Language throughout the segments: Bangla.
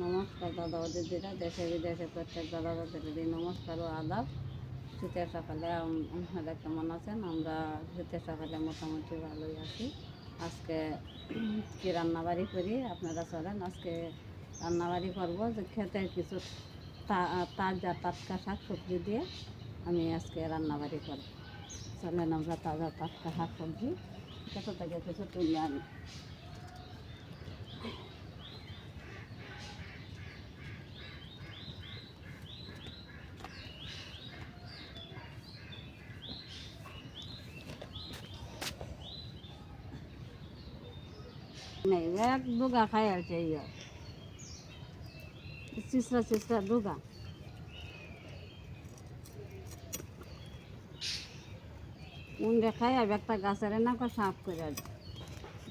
নমস্কার দাদা ও দিদিরা দেশে বিদেশে প্রত্যেক দাদা দাদিদের নমস্কার ও আদাব। শীতের সকালে আপনারা কেমন আছেন? আমরা শীতের সকালে মোটামুটি ভালোই আছি। আজকে কি রান্নাবাড়ি করি? আপনারা চলেন, আজকে রান্নাবাড়ি করব যে খেতে কিছু তাজা টাটকা শাক সবজি দিয়ে আমি আজকে রান্নাবাড়ি করব। চলেন আমরা তাজা টাটকা শাক সবজি কত থেকে কিছু তুলে আনি। দুগা খাই আর চাই সিসরা সিসরা দুগা উন্ডে খাই আর একটা গাছের না করে সাফ করে আর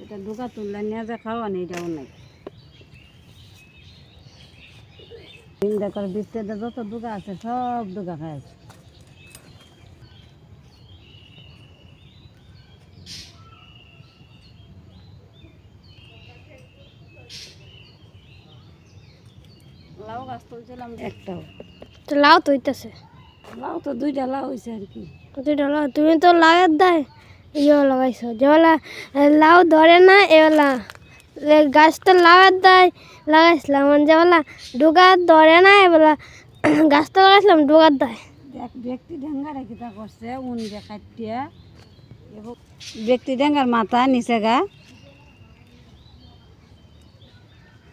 এটা দুগা তুললে নিয়ে যে খাওয়া নেই এটাও নাই ইন্ডে করে বৃষ্টিতে যত দুগা আছে সব দুগা খাই আছে লাউ গাছ তুলছিলাম একটাও। তো লাউ তো হইতেছে লাউ তো দুইটা লাউ হয়েছে আর কি। দুইটা লাউ। তুমি তো লাউয়ের দেয়। ইয়ে লাগাইছো যেবেলা লাউ ধরে না এবেলা এ গাছ তো লাউয়ের দেয়। লাগাইছিলাম আর যেবেলা ডুগার ধরে না এবেলা গাছ তো লাগাইছিলাম ডুগার দেয়। এক ব্যক্তি ডেঙ্গার কিতা করছে উন দেখাইটিয়া ব্যক্তি ডেঙ্গার মাথা নিচে গা।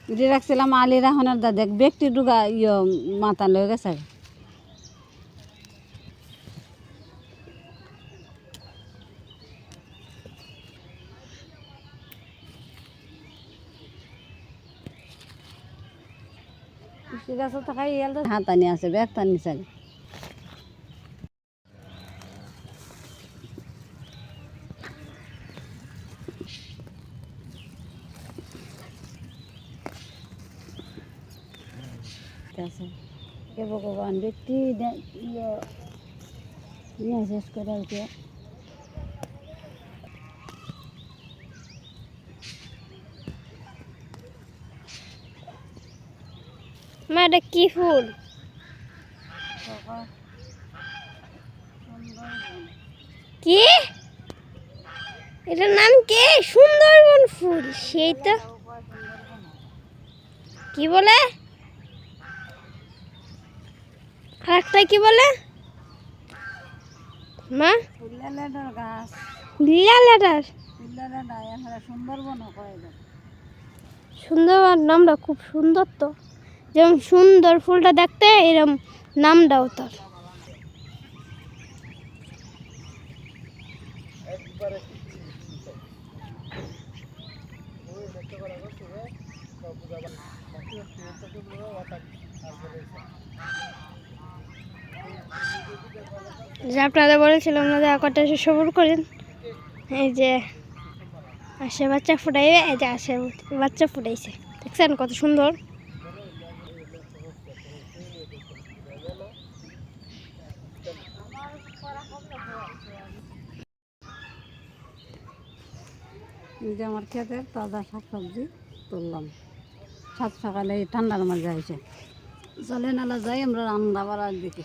উঠে রাখছিলাম আলি রাহনের দা দেখ ব্যক্তি ডুগা ইয়ে মাথা লয়ে গেছে। ঠিক আছে ব্যাগ তানি চাই। আছে। কে ভগবান ব্যক্তি ইয়ে নিয়ে শেষ করে উঠে মা এটা কি ফুল? কি? এটার নাম কি? সুন্দরবন ফুল। সেই তো কি বলে? আরেকটা কি বলে? মা? লেডার গাছ। লিয়া লেটার ফুল্লা লেডা এখানে সুন্দরবন সুন্দরবন নামটা খুব সুন্দর তো। যেমন সুন্দর ফুলটা দেখতে এরম নামটাও তার। যে আপনাদের বলেছিলাম না, যে এসে সবর করেন। এই যে আসে বাচ্চা ফুটাইবে, এই যে আসে, বাচ্চা ফুটাইছে। দেখছেন কত সুন্দর? যে আমার ক্ষেতের তাজা শাক সবজি তুললাম। সাত সকালে ঠান্ডার মাঝে আইসে। চলে নালা যাই আমরা রান্না বাড়ার দিকে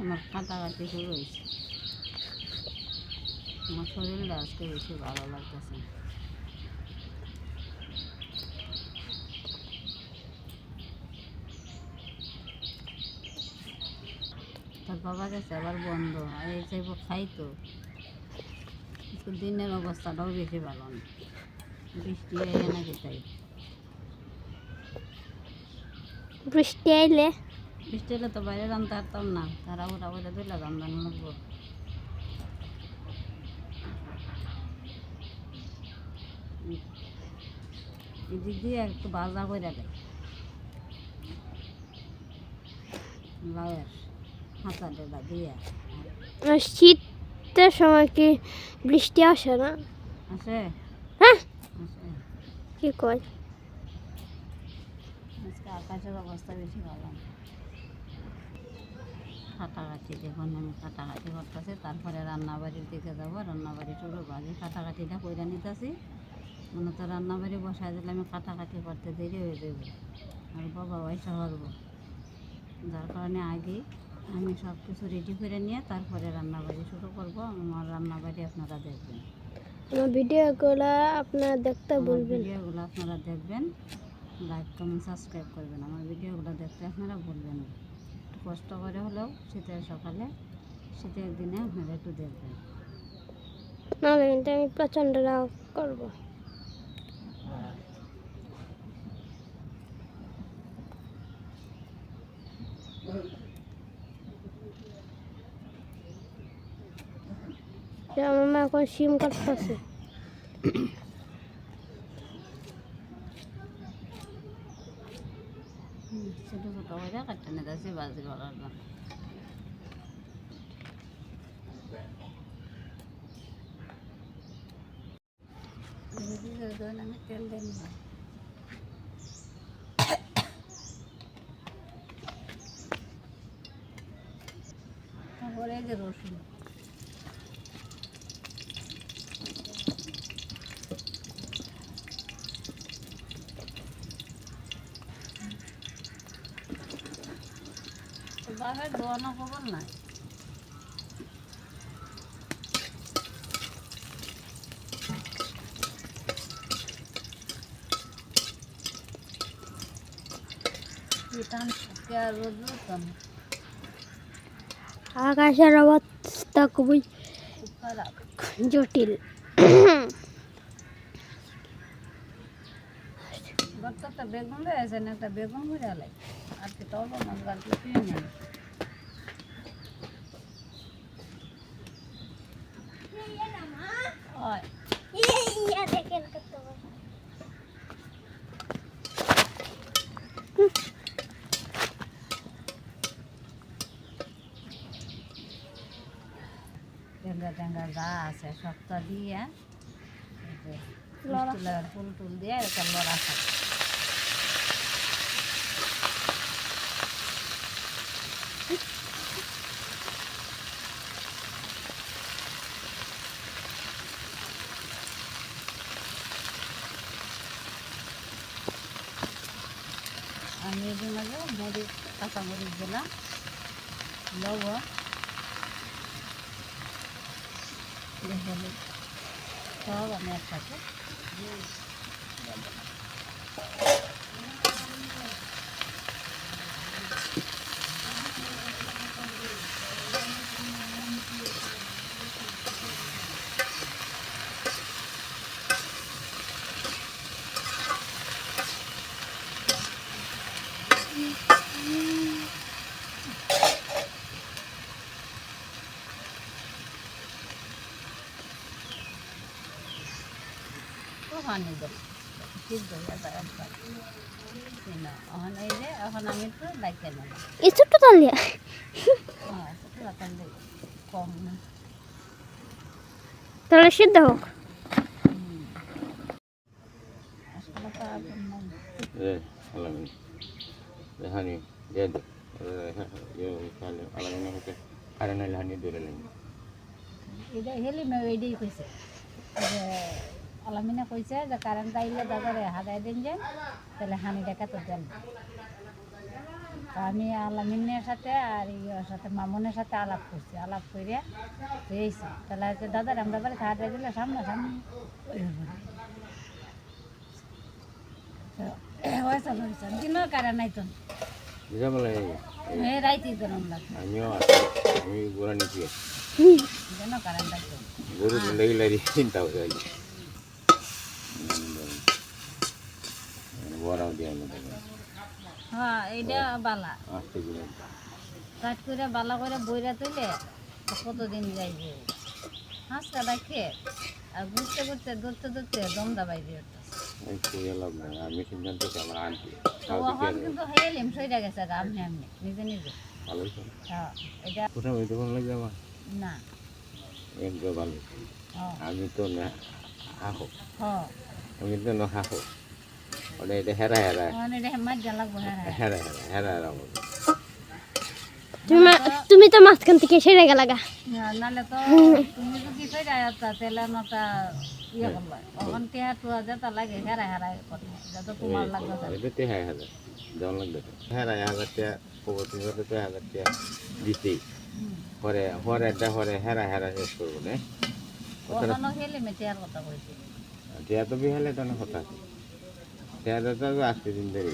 আমার কাটাকাটি শুরু হয়েছে। আমার শরীরটা আজকে বেশি ভালো লাগতেছে। বাবা গেছে, আবার বন্ধ। এই চাইব খাই তো। দিনের অবস্থাটাও বেশি ভালো না। বৃষ্টি আইয়ে নাকি তাই? বৃষ্টি আইলে? বৃষ্টি হলে তো বাইরে রান্না পারতাম না। তারা ওরা ওরা দিলে রান্না লাগবো এদিক দিয়ে একটু বাজা করে দেয় লাউয়ের ডেলা দিয়ে। শীতের সময় কি বৃষ্টি আসে না? আছে হ্যাঁ? কি কয়? আজকে আকাশের অবস্থা বেশি ভালো না। কাটাকাটি দেখুন আমি কাটাকাটি করতেছি তারপরে রান্নাবাড়ির দিকে যাব রান্নাবাড়ি শুরু আগে কাটাকাটিটা কইরা নিতেছি। মনে তো রান্নাবাড়ি বসায় দিলে আমি কাটাকাটি করতে দেরি হয়ে যাবে আর বাবা পয়সা পারব যার কারণে আগে আমি সব কিছু রেডি করে নিয়ে তারপরে রান্নাবাড়ি শুরু করব আমার রান্নাবাড়ি আপনারা দেখবেন। আমার ভিডিওগুলো আপনারা দেখতে বলবেন ভিডিওগুলো আপনারা দেখবেন লাইক কমেন্ট সাবস্ক্রাইব করবেন। আমার ভিডিওগুলো দেখতে আপনারা বলবেন কষ্ট করে হলেও শীতের সকালে, শীতের দিনে আপনারা একটু দেখবেন। আমি প্রচণ্ড রাগ করব। আমার মা এখন সিম কাটতেছে হুম, ছোটো ছোটো করে কাটতে নিতেছি বাজি করার জন্য আমি তেল দিন তারপরে যে রসুন। আকাশের অবস্থা খুবই জটিল। বেগুন রয়েছেন একটা বেগুন ঘুরে আর কি তলব না আর কিছুই নেই হয় ট্যাঙ্গা ট্যাঙ্গা যা আছে সবটা দিয়ে এই যে লড়া। মিষ্টি লাগার ফুল টুল দিয়ে একটা লড়া থাকে আমি এই জন্য মরিচ কাঁচা মরিচ দিলাম লবণ সব আমি একসাথে না, এখন এই যে এখন আমি একটু নেব একটু কম না তাহলে সিদ্ধ হোক para na lahani dole lang. এটা হেলি মে এইটাই কইছে যে আলামিনা কইছে যে কারেন্ট আইলে দাদারে হাদাই দিন যে তাহলে হানি টাকা তো দেন। আমি আলামিনের সাথে আর ইয়ের সাথে মামুনের সাথে আলাপ করছি। আলাপ করে পেয়েছি তাহলে দাদার আমরা বাড়ি হাটাই দিলে সামনে সামনে হয়েছে হয়েছে দিনও কারেন্ট নাই তো। Bisa malay. এই রাইতেই তো আমরা Anyo at ami gura ni current নাই তো। Guru dia mo dali. হ্যাঁ এইটা বালা gula. কাট করে বালা করে বইরা তুলে তো কতদিন যাইবে হাঁস কাটা খেয়ে আর ঘুরতে ঘুরতে ধরতে ধরতে দম দাবাই দিয়ে. তো. কিন্তু হেলিম সইরা গেছে গা আমনি আমনি নিজে নিজে ko. হ্যাঁ এটা ama. না. হ্যাঁ ako. হ্যাঁ Ami to no ako. ওটা এটা হেরা হেরা মানে এটা হেমাত যা লাগবো হ্যাঁ হ্যাঁ হেরা হেরা হেরা হেরা বলে তুমি মা- তুমি তো মাঝখান থেকে সেরে গেলা গা না, নাহলে তো তুমি যদি কই যায় তা তেলে নটা ইয়ে করবা তখন টিয়া টুয়া যেটা লাগে হেরা হেরা করব যত তোমার লাগবে এটা তে হ্যাঁ হাজার যেমন লাগবে হেরা হাজার টাকা প্রগতি করে তো হাজার টাকা দিতেই পরে হরে এটা হরে হেরা হেরা শেষ করব না ওখানে খেলে মেটিয়ার কথা কইছি টিয়া তো বিহালে তো না কথা টিয়া তো আজকে দিন ধরে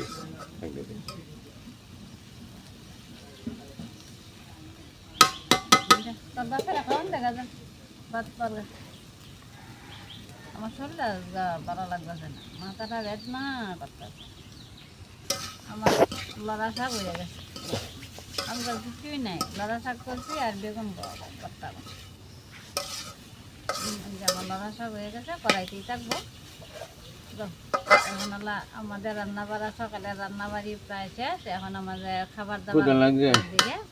আমার শরীরটা ভালো লাগতেছে না মাথাটা রেট না করতেছে আমার লড়া শাক হয়ে গেছে আমি তো কিছুই নাই লড়া শাক করছি আর বেগুন করতাম যেমন লড়া শাক হয়ে গেছে কড়াইতেই থাকব এখন হলো আমাদের রান্না বাড়া সকালে রান্না বাড়ি প্রায় শেষ। এখন আমাদের খাবার দাবার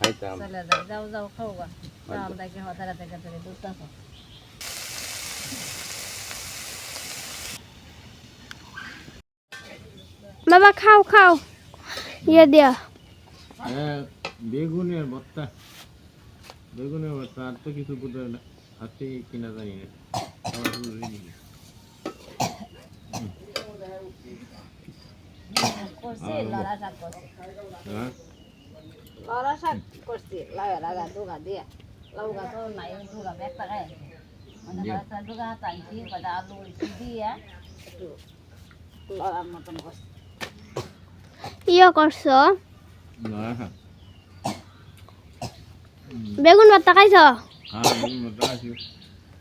খাইতাম চলে যাও যাও যাও খাও গা। দেখে হতারা থেকে থেকে দুধ খাও বাবা খাও খাও। ইয়ে দিয়া। বেগুনের ভর্তা বেগুনের ভর্তা আর তো কিছু বুঝে না। হাতে কিনা জানি না। করছি লড়া শাক করছি? লড়া শাক করছি লাউ লাগা দুগা দিয়ে লাউ গা তো নাই দুগা একটা খাই মানে দুগা টাইছি কটা আলু দিয়ে একটু লড়ার মতন করছি ইয়ে করছ বেগুন ভর্তা খাইছ? হ্যাঁ বেগুন ভর্তা আছে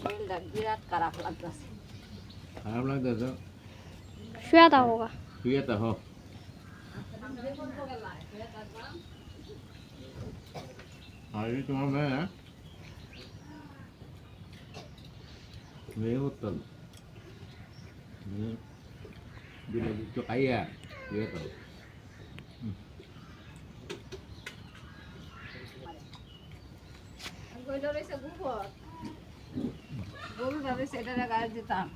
শরীরটা বিরাট খারাপ লাগতেছে খারাপ লাগতেছে শুয়ে থাকো গা শুয়ে তো হো আর এই তোমার মেয়ে হ্যাঁ? মেয়ে করতাম মেয়ে দিলে দিচ্ছ খাইয়া শুয়ে তো গইলো রয়েছে দিতাম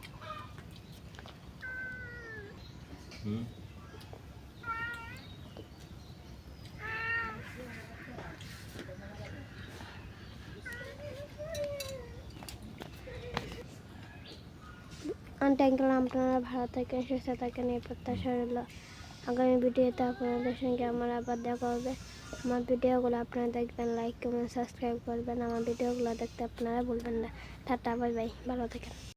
আপনারা ভালো থাকেন সুস্থ থাকেন এই প্রত্যাশা রইল আগামী ভিডিওতে আপনাদের সঙ্গে আমার আবার দেখা হবে। আমার ভিডিওগুলো আপনারা দেখবেন লাইক কমেন্ট সাবস্ক্রাইব করবেন। আমার ভিডিওগুলো দেখতে আপনারা ভুলবেন না। Tata, bye bye. ভালো থাকেন।